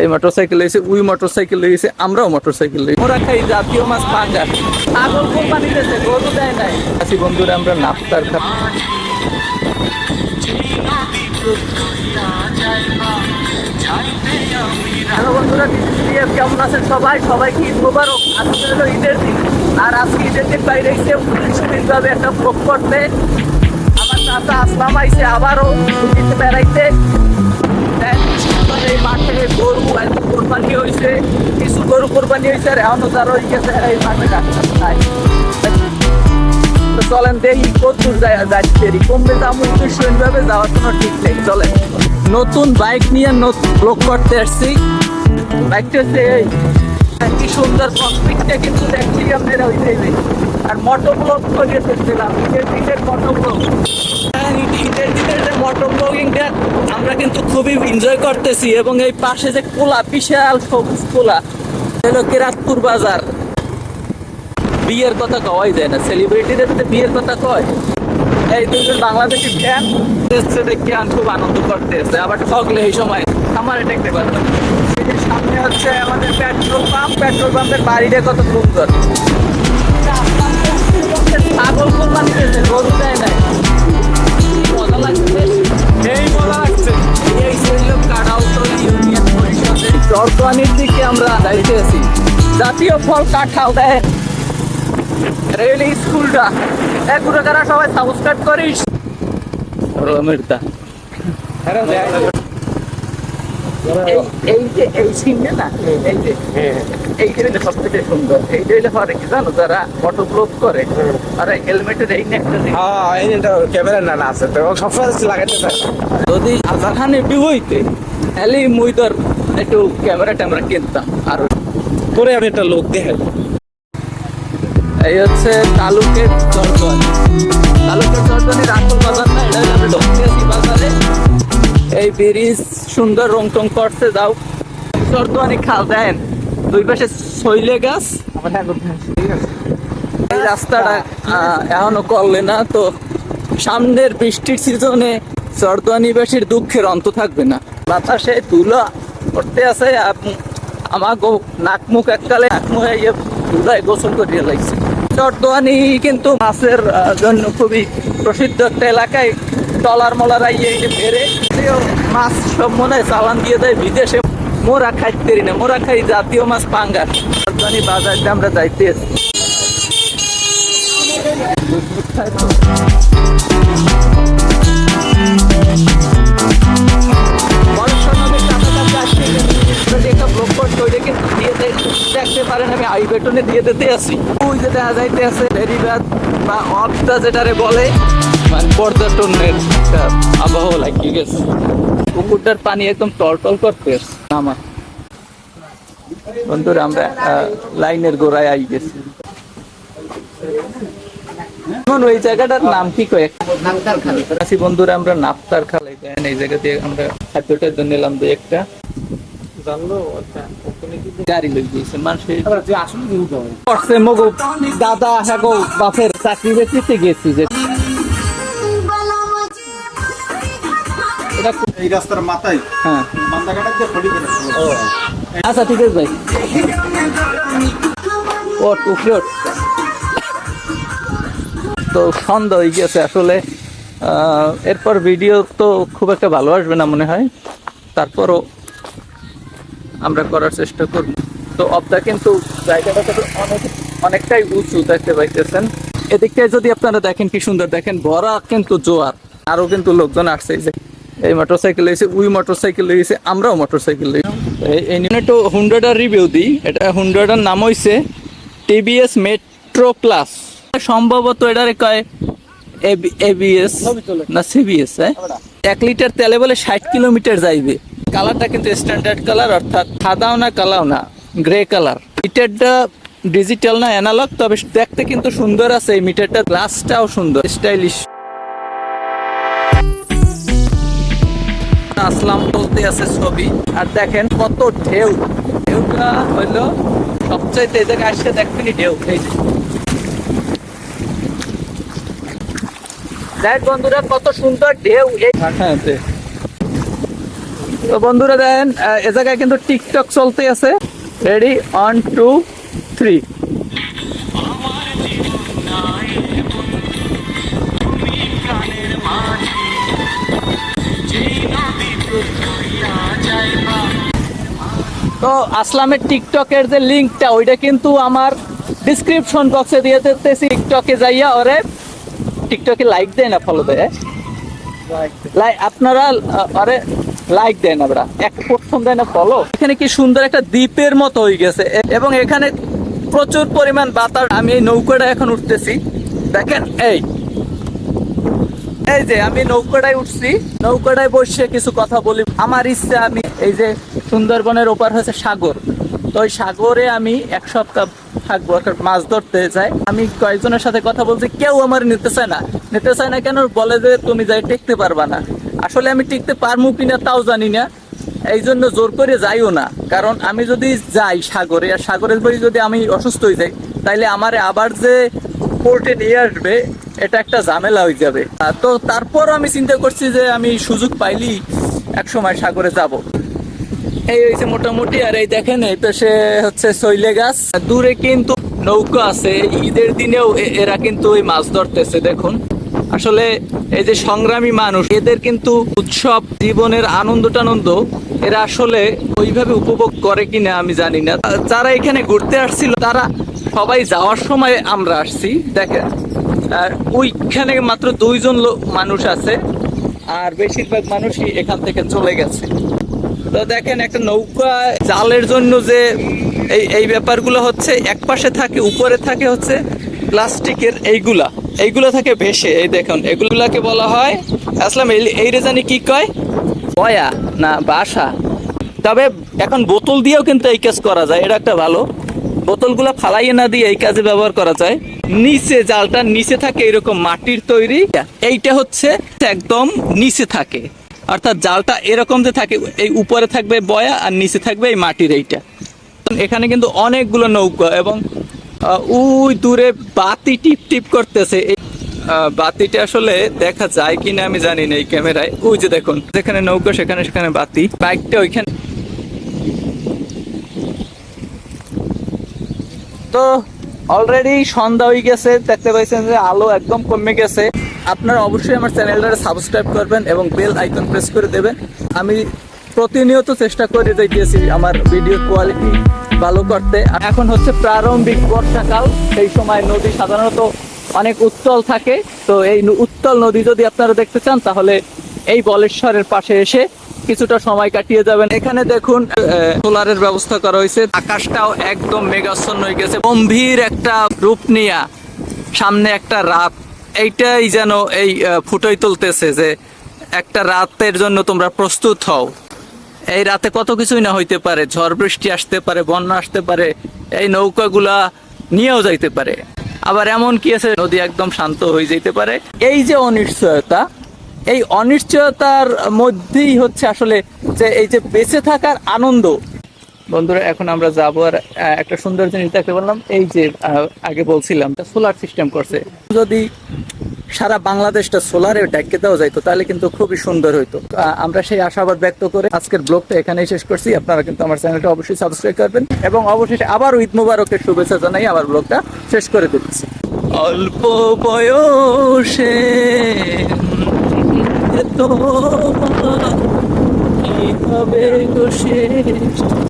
এই motor motorcycle হয়েছে উই মোটরসাইকেল হয়েছে আমরাও মোটরসাইকেল লই ওরা খাই জাতীয় মাছ পাঙ্গাস ছাগল কোরবানি দিতেছে গরু দেয় নাই। আছি বন্ধুরা আমরা নাপ্তার খা হ্যালো বন্ধুরা কেমন আছেন সবাই? সবাই কি ঈদ মোবারক। আজকে হলো ঈদের দিন। আর আজকে ঈদের দিন বাইরে এসে সুন্দরভাবে একটা ভোগ করতে। আমার চাচা আসলাম আইসে আবারও বেড়াইতে। এই মাঠে গরু আর কোরবানি হয়েছে কিছু গরু কোরবানি হয়েছে আর এখনও হয়ে গেছে এই মাঠে চলেন দেখি কতদূর যায় যাচ্ছে কমবে যাওয়ার কোনো ঠিক নেই, চলেন। নতুন বাইক নিয়ে নতুন ব্লক করতে আসছি। বাইকটা হচ্ছে এই। কি সুন্দর ককপিটটা কিন্তু দেখছি আপনারা, ওই আর মোটর ব্লক করে ঈদের দিনের ব্লক মোটর ব্লগিংটা আমরা কিন্তু খুবই এনজয় করতেছি এবং এই পাশে যে কোলা, বিশাল সবুজ কোলা হলো কিরাতপুর বাজার। বিয়ের কথা কওয়াই যায় না। সেলিব্রিটিদের সাথে বিয়ের কথা কয়? এই দুজন বাংলাদেশি ফ্যান এসছে দেখে আমি খুব আনন্দ করতেছে। আবার ঠকলে এই সময়। আমার এটা একটা কথা। সামনে হচ্ছে আমাদের পেট্রোল পাম্প পেট্রোল পাম্পের বাড়িটা কত সুন্দর। ছাগল দিয়েছে, গরু দেয় নাই। জাতীয় ফল কাঁঠাল দেয় রেল স্কুলটা এক গুড়াকারা সবাই সাবস্ক্রাইব করিস। রমিরদা এই এই যে এই সিনটা না এই যে এইটা হইলে সবথেকে সুন্দর। এইটা হইলে পরে কি জানো যারা ফটো ব্লগ করে আর হেলমেটের এই নেকটা হ্যাঁ এই এটা ক্যামেরা না না আছে। তো সবসময় লাগাইতে চাই যদি তাহলে মুই তোর একটু ক্যামেরা ট্যামেরা কিনতাম। আর পরে আমি একটা লোক দেখে এই হচ্ছে তালুকের তালুকের আসল বাজার না এটা বাজারে। এই ব্রিজ সুন্দর রং টং করছে যাও। চরচনি খাল দেন দুই পাশে শৈলে গাছ। এই রাস্তাটা এখনও করলে না তো সামনের বৃষ্টির সিজনে চরদোয়ানিবাসীর দুঃখের অন্ত থাকবে না। বাতাসে তুলা করতে আছে আমার নাক মুখ এককালে নাক মুখে গোসল করিয়ে লাগছে চরদোয়ানি কিন্তু মাছের জন্য খুবই প্রসিদ্ধ একটা এলাকায় টলার মলার আইয়ে বেড়ে মাছ সব মনে হয় চালান দিয়ে দেয়, বিদেশে মোরা খাইতে না, মোরা খাই জাতীয় মাছ পাঙ্গাস চরদোয়ানি বাজারটা আমরা যাইতে আছি। বর্ষা একটা ব্লক করতে ওইটা কিন্তু দিয়ে দেখতে পারেন, আমি আই বেটনে দিয়ে দিতে আসি। ওই যে দেখা যাইতে আছে ফেরিবাদ বা অফটা যেটারে বলে। মানে পর্যটনের আবহাওয়া লাগিয়ে গেছে। পুকুরটার পানি একদম টলটল করতে আমার বন্ধুরা, আমরা লাইনের গোড়ায় আই গেছি। এখন ওই জায়গাটার নাম কি কয়? আছি বন্ধুরা, আমরা নাফতার খালাই এই জায়গা দিয়ে আমরা খাদ্যটার জন্য নিলাম দু একটা। জানলো গাড়ি লই দিয়েছে মানুষের তুই আসলে কিন্তু করছে মগো দাদা হ্যাঁ গো বাপের চাকরি বেচিতে গেছি যে এই রাস্তার মাথায় হ্যাঁ। আচ্ছা ঠিক আছে ভাই। ও ওঠ। তো সন্ধ্যা হয়ে গেছে আসলে। আহ, এরপর ভিডিও তো খুব একটা ভালো আসবে না মনে হয়। তারপরও আমরা করার চেষ্টা করব। তো অবদা কিন্তু জায়গাটা অনেক অনেকটাই উঁচু দেখতে পাইতেছেন। এদিকটায় যদি আপনারা দেখেন কি সুন্দর দেখেন ভরা কিন্তু জোয়ার। আরও কিন্তু লোকজন আসছে যে এই মোটরসাইকেল হয়েছে উই মোটরসাইকেল হয়েছে আমরাও মোটরসাইকেল এই নিয়ে একটু হুন্ডাটার রিভিউ দিই। এটা হুন্ডাটার নাম হইছে টিভিএস মেট্রো প্লাস সম্ভবত এটারে কয় এবিএস না সিবিএস হ্যাঁ? এক লিটার তেলে বলে ষাট কিলোমিটার যাইবে। কালারটা কিন্তু স্ট্যান্ডার্ড কালার অর্থাৎ সাদাও না, কালাও না গ্রে কালার মিটারটা ডিজিটাল না অ্যানালগ তবে দেখতে কিন্তু সুন্দর আছে, এই মিটারটা গ্লাসটাও সুন্দর স্টাইলিশ আসলাম বলতে আছে ছবি, আর দেখেন কত ঢেউ। ঢেউটা হইল সবচাইতে জায়গায় আসছে দেখবেন ঢেউ, এই যে। বন্ধুরা, কত সুন্দর ঢেউ, এই হ্যাঁ। তো বন্ধুরা দেন এ জায়গায় কিন্তু টিকটক চলতে আছে। রেডি ওয়ান টু থ্রি তো আসলামের টিকটকের যে লিঙ্কটা ওইটা কিন্তু আমার ডিসক্রিপশন বক্সে দিয়ে দিতেছি। টিকটকে যাইয়া ওরে টিকটকে লাইক দেয় না ফলো দেয়। লাইক আপনারা আরে লাইক দেন আমরা। এক প্রথম দেয় না ফলো এখানে কি সুন্দর একটা দ্বীপের মতো হয়ে গেছে। এবং এখানে প্রচুর পরিমাণ বাতাস। আমি এই নৌকাটা এখন উঠতেছি। দেখেন, এই। এই যে, আমি নৌকাটায় উঠছি। নৌকাটায় বসে কিছু কথা বলি। আমার ইচ্ছা, আমি এই যে সুন্দরবনের ওপার হচ্ছে সাগর। তো ওই সাগরে আমি এক সপ্তাহ থাকব মাছ ধরতে চাই আমি কয়েকজনের সাথে কথা বলছি, কেউ আমার নিতে চায় না। নিতে চায় না কেন? বলে যে, তুমি যাই টিকতে পারবা না। আসলে আমি টিকতে পারব কিনা তাও জানি না। এই জন্য জোর করে যাইও না। কারণ আমি যদি যাই সাগরে, আর সাগরের বই যদি আমি অসুস্থ হয়ে যাই, তাইলে আমার আবার যে কোর্টে নিয়ে আসবে, এটা একটা ঝামেলা হয়ে যাবে। তো তারপর আমি চিন্তা করছি যে আমি সুযোগ পাইলি এক সময় সাগরে যাব। এই হয়েছে মোটামুটি, আর এই দেখেন, এই পাশে হচ্ছে শৈলে গাছ। দূরে কিন্তু নৌকা আছে। ঈদের দিনেও এরা কিন্তু ওই মাছ ধরতেছে, দেখুন। আসলে এই যে সংগ্রামী মানুষ, এদের কিন্তু উৎসব, জীবনের আনন্দ টানন্দ এরা আসলে ওইভাবে উপভোগ করে কিনা আমি জানি না। যারা এখানে ঘুরতে আসছিল, তারা সবাই যাওয়ার সময় আমরা আসছি। দেখেন আর ওইখানে মাত্র দুইজন লোক মানুষ আছে, আর বেশিরভাগ মানুষই এখান থেকে চলে গেছে। তো দেখেন, একটা নৌকা জালের জন্য যে এই এই ব্যাপারগুলো হচ্ছে এক পাশে থাকে, উপরে থাকে হচ্ছে প্লাস্টিকের এইগুলা। এইগুলো থাকে ভেসে এই দেখুন, এগুলাকে বলা হয় আসলাম, এই এই রে জানি কি কয়? বয়া না বাসা। তবে এখন বোতল দিয়েও কিন্তু এই কাজ করা যায়, এটা একটা ভালো। বোতলগুলো ফালাইয়ে না দিয়ে এই কাজে ব্যবহার করা যায়। নিচে জালটা নিচে থাকে এরকম মাটির তৈরি। এইটা হচ্ছে একদম নিচে থাকে। অর্থাৎ জালটা এরকম যে থাকে, এই উপরে থাকবে বয়া আর নিচে থাকবে এই মাটির এইটা। এখানে কিন্তু অনেকগুলো নৌকা এবং ওই দূরে বাতি টিপ টিপ করতেছে। বাতিটা আসলে দেখা যায় কিনা আমি জানি না এই ক্যামেরায়। ওই যে দেখুন, যেখানে নৌকা, সেখানে সেখানে বাতি। বাইকটা ওইখানে তো অলরেডি সন্ধ্যা হয়ে গেছে, দেখতে পাইছেন যে আলো একদম কমে গেছে। আপনারা অবশ্যই আমার চ্যানেলটা সাবস্ক্রাইব করবেন এবং বেল আইকন প্রেস করে দেবেন। আমি প্রতিনিয়ত চেষ্টা করে যাইতেছি আমার ভিডিও কোয়ালিটি ভালো করতে। এখন হচ্ছে প্রারম্ভিক বর্ষাকাল, সেই সময় নদী সাধারণত অনেক উত্তল থাকে। তো এই উত্তল নদী যদি আপনারা দেখতে চান, তাহলে এই বলেশ্বরের পাশে এসে কিছুটা সময় কাটিয়ে যাবেন। এখানে দেখুন সোলারের ব্যবস্থা করা হয়েছে। আকাশটাও একদম মেঘাচ্ছন্ন হয়ে গেছে। গম্ভীর একটা রূপ নিয়া সামনে একটা রাত। এইটাই যেন এই ফুটোই তুলতেছে যে একটা রাতের জন্য তোমরা প্রস্তুত হও। এই রাতে কত কিছুই না হইতে পারে। ঝড় বৃষ্টি আসতে পারে, বন্যা আসতে পারে, এই নৌকাগুলা নিয়েও যাইতে পারে। আবার এমন কি আছে, নদী একদম শান্ত হয়ে যেতে পারে। এই যে অনিশ্চয়তা, এই অনিশ্চয়তার মধ্যেই হচ্ছে আসলে যে এই যে বেঁচে থাকার আনন্দ। বন্ধুরা, এখন আমরা যাব আর একটা সুন্দর জিনিস দেখতে পারলাম এই যে আগে বলছিলাম সোলার সিস্টেম করছে। যদি সারা বাংলাদেশটা সোলারে ডাকে দেওয়া যাইতো, তাহলে কিন্তু খুবই সুন্দর হইতো। আমরা সেই আশাবাদ ব্যক্ত করে আজকের ব্লগটা এখানেই শেষ করছি। আপনারা কিন্তু আমার চ্যানেলটা অবশ্যই সাবস্ক্রাইব করবেন এবং অবশেষে আবার ঈদ মুবারকের শুভেচ্ছা জানাই আমার ব্লগটা শেষ করে দিচ্ছি। অল্প বয়সে তো শেষ?